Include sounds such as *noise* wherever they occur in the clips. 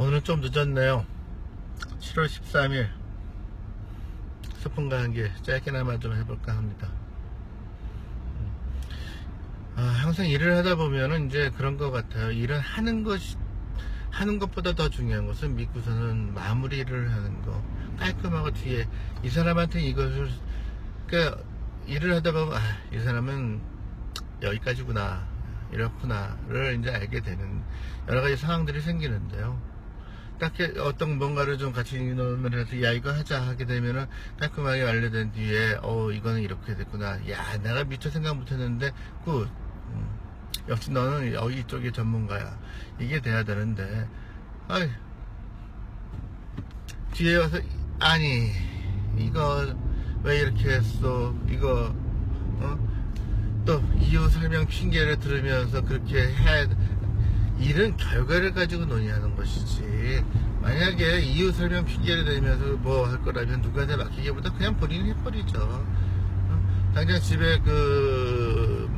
오늘은 좀 늦었네요. 7월 13일 스푼과 한개 짧게나마 좀 해볼까 합니다. 아, 항상 일을 하다 보면은 이제 그런 것 같아요. 일은 하는 것이 하는 것보다 더 중요한 것은 믿고서는 마무리를 하는 거 깔끔하고 뒤에 이 사람한테 이것을 그러니까 일을 하다 보면 아, 이 사람은 여기까지구나 이렇구나를 이제 알게 되는 여러 가지 상황들이 생기는데요. 딱히 어떤 뭔가를 좀 같이 인원을 해서 야 이거 하자 하게 되면은 깔끔하게 완료된 뒤에 어 이거는 이렇게 됐구나. 야 내가 미처 생각 못했는데 굿. 음, 역시 너는 여기 쪽의 전문가야. 이게 돼야 되는데. 아이. 뒤에 와서 아니 이거 왜 이렇게 했어? 이거 어? 또 이유 설명 핑계를 들으면서 그렇게 해 일은 결과를 가지고 논의하는 것이지. 만약에 이유 설명 핑계를 대면서 뭐 할 거라면 누구한테 맡기기보다 그냥 본인이 해버리죠. 어? 당장 집에 그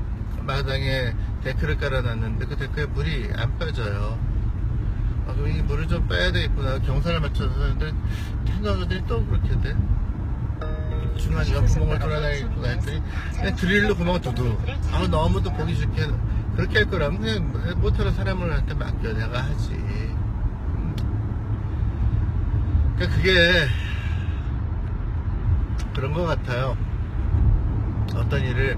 마당에 데크를 깔아놨는데 그 데크에 물이 안 빠져요. 아, 그럼 이 물을 좀 빼야 되겠구나. 경사를 맞춰서 하는데 태너들이 또 그렇게 돼 중간 옆구멍을 뚫어내겠구나. 했더니 그냥 드릴로 구멍을 두두 아 너무 또 보기 싫게 그렇게 할 거라면 그냥 못하는 사람을한테 맡겨 내가 하지. 그러니까 그게 그런 것 같아요. 어떤 일을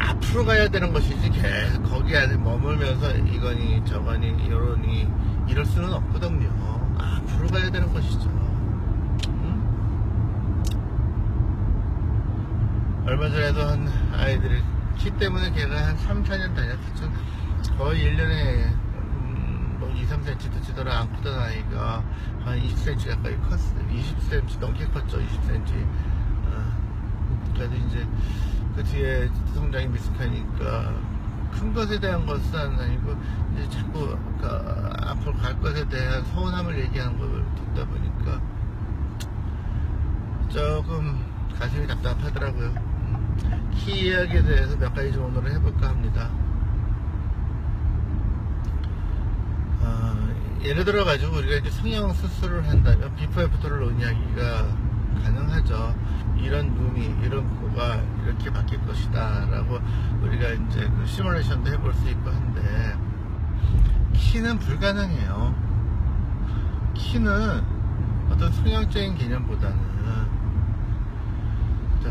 앞으로 가야 되는 것이지 계속 거기 안에 머물면서 이거니 저거니 이러니 이럴 수는 없거든요. 앞으로 가야 되는 것이죠. 얼마 전에도 한 아이들이 키 때문에 걔가 한 3, 4년 다녔었죠. 거의 1년에 음, 뭐 2, 3cm 치더라 안 크던 아이가 한 20cm 가까이 컸어요. 20cm 넘게 컸죠. 20cm. 어, 그래도 이제 그 뒤에 성장이 미숙하니까 큰 것에 대한 것은 아니고 이제 자꾸 그 앞으로 갈 것에 대한 서운함을 얘기하는 걸 듣다 보니까 조금 가슴이 답답하더라고요. 음, 키 이야기에 대해서 몇 가지 좀 오늘 해볼까 합니다. 어, 예를 들어 가지고 우리가 이제 성형 수술을 한다면 비포 애프터를 논의하기가 가능하죠. 이런 눈이 이런 코가 이렇게 바뀔 것이다 라고 우리가 이제 그 시뮬레이션도 해볼 수 있고 한데 키는 불가능해요. 키는 어떤 성형적인 개념보다는 자,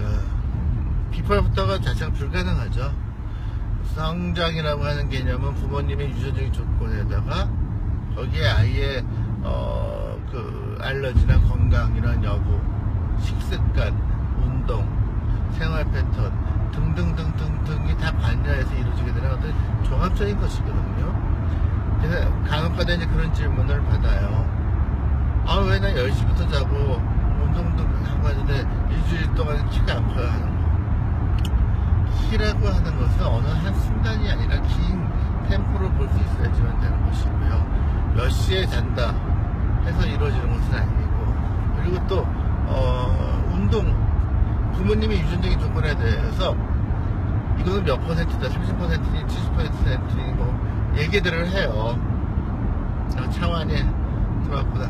비포부터가 자체가 불가능하죠. 성장이라고 하는 개념은 부모님의 유전적인 조건에다가 거기에 아이의 어, 그 알러지나 건강 이런 여부, 식습관, 운동, 생활 패턴 등등등등등이 다 관여해서 이루어지게 되는 어떤 종합적인 것이거든요. 그래서 간혹가다 이제 그런 질문을 받아요. 아, 왜 나 10시부터 자고 운동도 하고 하는데 일주일 동안 키가 안 커요 키라고 하는 것은 어느 한 순간이 아니라 긴 템포를 볼 수 있어야지만 되는 것이고요. 몇 시에 잔다 해서 이루어지는 것은 아니고 그리고 또 어, 운동 부모님의 유전적인 조건에 대해서 이거는 몇 퍼센트다 30%니 70%니 뭐 얘기들을 해요. 차원에 들어왔구나.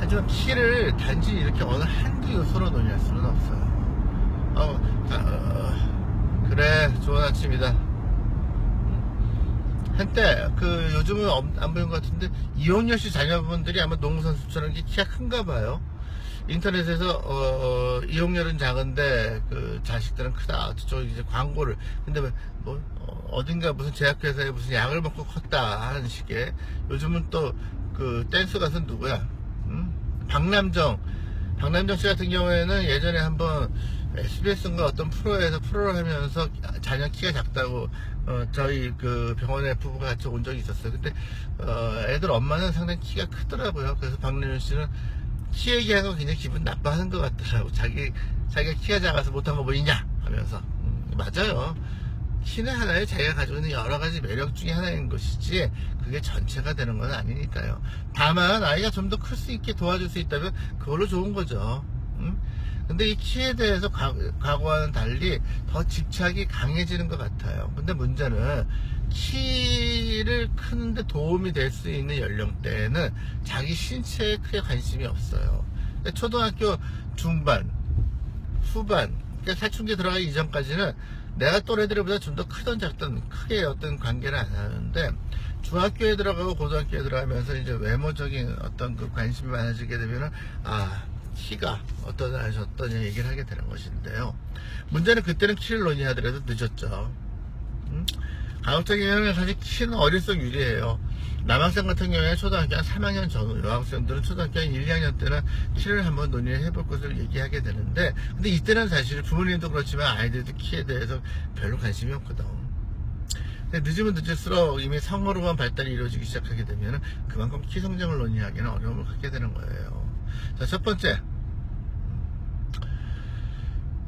하지만 키를 단지 이렇게 어느 한두 요소로 논의할 수는 없어요. 어, 아, 어, 그래, 좋은 아침이다. 한때, 그, 요즘은 없- 안 보이는 것 같은데, 이용열 씨 자녀분들이 아마 농구선수처럼 이렇게 키가 큰가 봐요. 인터넷에서, 어, 어, 이용열은 작은데, 그, 자식들은 크다. 저쪽 이제 광고를. 근데 뭐, 뭐, 어, 어딘가 무슨 제약회사에 무슨 약을 먹고 컸다 하는 식의. 요즘은 또, 그, 댄스 가수 누구야? 음? 박남정. 박남정 씨 같은 경우에는 예전에 한번 SBS인가 어떤 프로에서 프로를 하면서 자녀 키가 작다고 어, 저희 그 병원에 부부가 같이 온 적이 있었어요. 근데 어, 애들 엄마는 상당히 키가 크더라고요. 그래서 박남정 씨는 키 얘기하는 거 굉장히 기분 나빠하는 것 같더라고. 자기 자기가 키가 작아서 못한 거 보이냐 하면서 음, 맞아요. 키는 하나의 자기가 가지고 있는 여러 가지 매력 중에 하나인 것이지 그게 전체가 되는 건 아니니까요. 다만 아이가 좀 더 클 수 있게 도와줄 수 있다면 그걸로 좋은 거죠. 음? 근데 이 키에 대해서 과, 과거와는 달리 더 집착이 강해지는 것 같아요. 근데 문제는 키를 크는데 도움이 될 수 있는 연령대에는 자기 신체에 크게 관심이 없어요. 초등학교 중반, 후반, 그러니까 사춘기 들어가기 이전까지는 내가 또래들보다 좀 더 크던 작던 크게 어떤 관계를 안 하는데 중학교에 들어가고 고등학교에 들어가면서 이제 외모적인 어떤 그 관심이 많아지게 되면은 아 키가 어떠냐 저떠냐 얘기를 하게 되는 것인데요. 문제는 그때는 키를 논의하더라도 늦었죠. 음? 가급적이면 사실 키는 어릴수록 유리해요. 남학생 같은 경우에 초등학교 한 3학년 전후 여학생들은 초등학교 한 1, 2학년 때는 키를 한번 논의해 볼 것을 얘기하게 되는데 근데 이때는 사실 부모님도 그렇지만 아이들도 키에 대해서 별로 관심이 없거든. 근데 늦으면 늦을수록 이미 성호르몬 발달이 이루어지기 시작하게 되면 그만큼 키 성장을 논의하기는 어려움을 갖게 되는 거예요. 자, 첫 번째.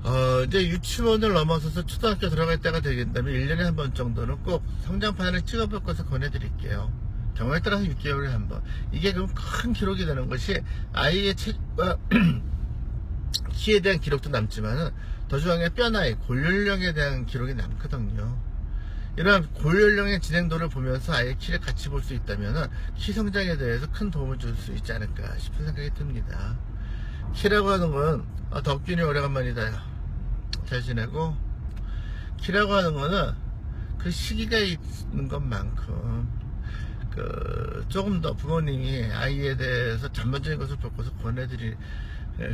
어, 이제 유치원을 넘어서서 초등학교 들어갈 때가 되겠다면 1년에 한 번 정도는 꼭 성장판을 찍어볼 것을 권해드릴게요. 경우에 따라서 6개월에 한 번. 이게 그럼 큰 기록이 되는 것이 아이의 책과 *clears throat* 키에 대한 기록도 남지만은 더 중요한 게 뼈 나이, 골연령에 대한 기록이 남거든요. 이러한 골연령의 진행도를 보면서 아이의 키를 같이 볼 수 있다면은 키 성장에 대해서 큰 도움을 줄 수 있지 않을까 싶은 생각이 듭니다. 키라고 하는 건 아, 덕균이 오래간만이다. 잘 지내고 키라고 하는 거는 그 시기가 있는 것만큼 그 조금 더 부모님이 아이에 대해서 전반적인 것을 보고서 권해드릴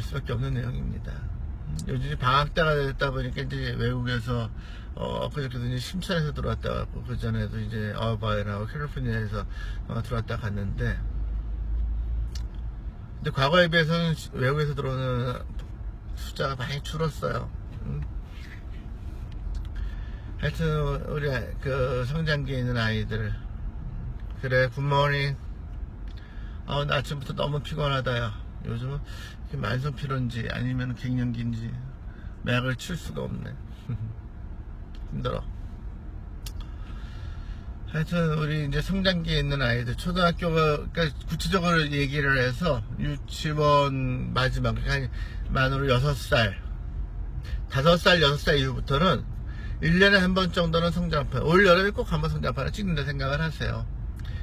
수밖에 없는 내용입니다. 요즘 방학 때가 됐다 보니까 이제 외국에서 어 그저께도 이제 심천에서 들어왔다 갔고 그 전에도 이제 어바이라고 캘리포니아에서 어, 들어왔다 갔는데 근데 과거에 비해서는 외국에서 들어오는 숫자가 많이 줄었어요. 음. 하여튼 우리 그 성장기에 있는 아이들 그래 굿모닝 아 나 아침부터 너무 피곤하다 야 요즘은 이게 만성 피로인지 아니면 갱년기인지 맥을 칠 수가 없네 *laughs* 힘들어. 하여튼 우리 이제 성장기에 있는 아이들 초등학교가 그러니까 구체적으로 얘기를 해서 유치원 마지막 한 만으로 6살 5살 6살 이후부터는 1년에 한 번 정도는 성장판 올 여름에 꼭 한번 성장판을 찍는다 생각을 하세요.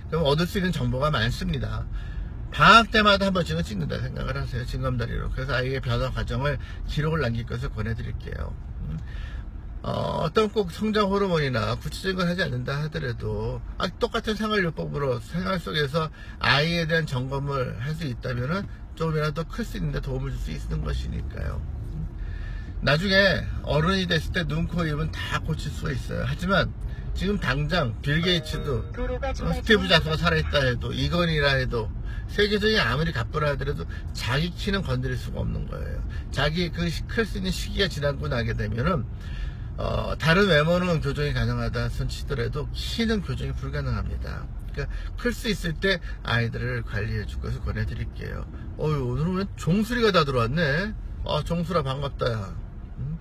그럼 얻을 수 있는 정보가 많습니다. 방학 때마다 한 번씩은 찍는다 생각을 하세요. 징검다리로. 그래서 아이의 변화 과정을 기록을 남길 것을 권해드릴게요. 음. 어, 떤 꼭 성장 호르몬이나 구체적인 걸 하지 않는다 하더라도 아, 똑같은 생활요법으로 생활 속에서 아이에 대한 점검을 할 수 있다면은 조금이라도 클 수 있는데 도움을 줄 수 있는 것이니까요. 나중에 어른이 됐을 때 눈, 코, 입은 다 고칠 수가 있어요. 하지만 지금 당장 빌 게이츠도 스티브 잡스가 살아있다 해도 이건이라 해도 세계적인 아무리 갑부라 하더라도 자기 키는 건드릴 수가 없는 거예요. 자기 그 클 수 있는 시기가 지나고 나게 되면은 어, 다른 외모는 교정이 가능하다 손치더라도 키는 교정이 불가능합니다. 그러니까 클 수 있을 때 아이들을 관리해 줄 것을 권해드릴게요. 어유 오늘은 왜 종소리가 다 들어왔네? 아 종수라 반갑다 야. 응?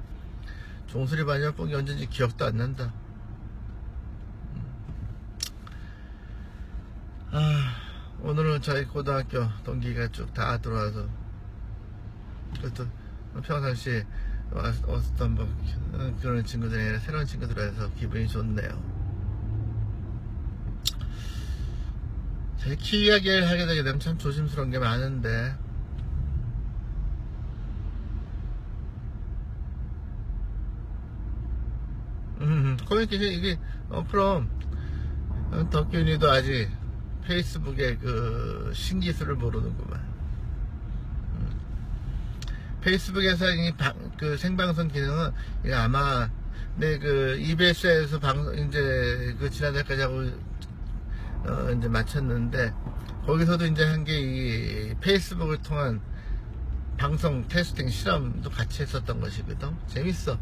종소리 반이면 뽕이 언제인지 기억도 안 난다. 아, 오늘은 저희 고등학교 동기가 쭉 다 들어와서 그것도 평상시 왔었던 뭐 그런 친구들이 새로운 친구들이라서 기분이 좋네요. 제키 이야기를 하게 되게 되면 참 조심스러운 게 많은데 음, 커뮤니케이션 이게 어 그럼 어, 덕균이도 아직 페이스북의 그 신기술을 모르는구만. 음. 페이스북에서 이 방, 그 생방송 기능은 아마 내그 EBS에서 방송 이제 그 지난달까지 하고 어 이제 마쳤는데 거기서도 이제 한 게 이 페이스북을 통한 방송 테스팅 실험도 같이 했었던 것이거든. 재밌어.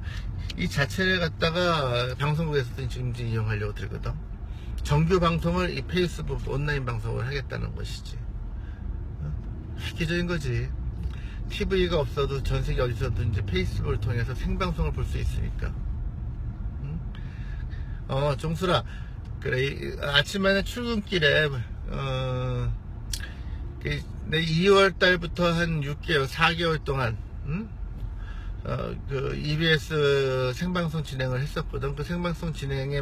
이 자체를 갖다가 방송국에서도 지금 이용하려고 들거든. 정규 방송을 이 페이스북 온라인 방송을 하겠다는 것이지. 어? 획기적인 거지. TV가 없어도 전 세계 어디서도 이제 페이스북을 통해서 생방송을 볼 수 있으니까. 응? 어, 정수라. 그래, 이- 아침에 출근길에, 어, 그, 내 2월 달부터 한 6개월, 4개월 동안, 응? 어, 그 EBS 생방송 진행을 했었거든. 그 생방송 진행에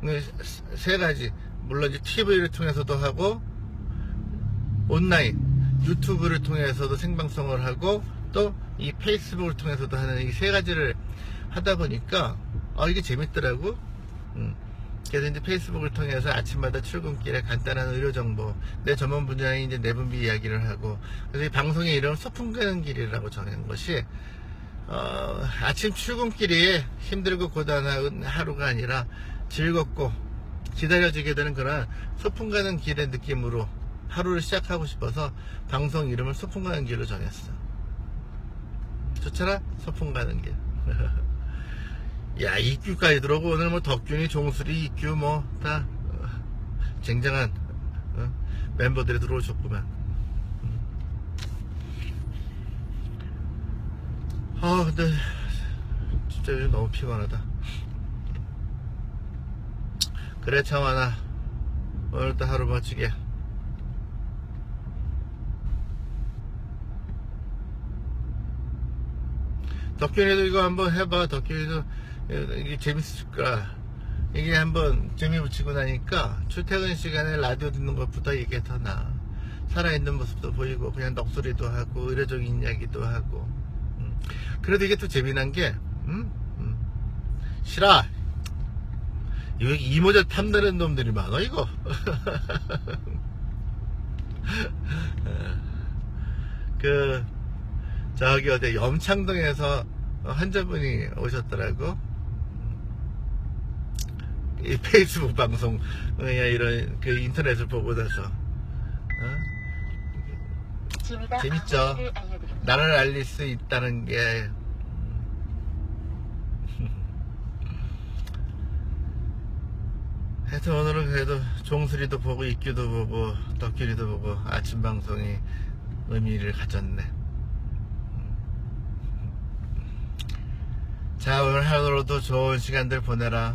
뭐세 가지 물론 이제 TV를 통해서도 하고 온라인 유튜브를 통해서도 생방송을 하고 또 이 페이스북을 통해서도 하는 이 세 가지를 하다 보니까 아 이게 재밌더라고. 음. 그래서 이제 페이스북을 통해서 아침마다 출근길에 간단한 의료 정보, 내 전문 분야인 이제 내분비 이야기를 하고, 그래서 이 방송의 이름은 소풍 가는 길이라고 정한 것이, 어, 아침 출근길이 힘들고 고단한 하루가 아니라 즐겁고 기다려지게 되는 그런 소풍 가는 길의 느낌으로 하루를 시작하고 싶어서 방송 이름을 소풍 가는 길로 정했어. 좋잖아? 소풍 가는 길. *laughs* 야, 이규까지 들어오고 오늘 뭐 덕균이, 종수리, 이규 뭐다 쟁쟁한 어, 멤버들이 들어오셨구만. 아, 근데 진짜 요즘 너무 피곤하다. 그래, 창환아. 오늘도 하루 멋지게. 덕균이도 이거 한번 해봐. 덕균이도 이게 재밌을 거야. 이게 한번 재미 붙이고 나니까 출퇴근 시간에 라디오 듣는 것보다 이게 더 나아. 살아있는 모습도 보이고 그냥 넋소리도 하고 의료적인 이야기도 하고 음. 그래도 이게 또 재미난 게 음? 음. 싫어 여기 이모자 탐내는 놈들이 많아 이거 *laughs* 그 저기 어디 염창동에서 환자분이 오셨더라고. 이 페이스북 방송 어, 이런 그 인터넷을 보고 나서. 어? 재밌죠. 나를 알릴 수 있다는 게. *laughs* 하여튼 오늘은 그래도 종수리도 보고 이규도 보고 덕길이도 보고 아침 방송이 의미를 가졌네 자 오늘 하루도 좋은 시간들 보내라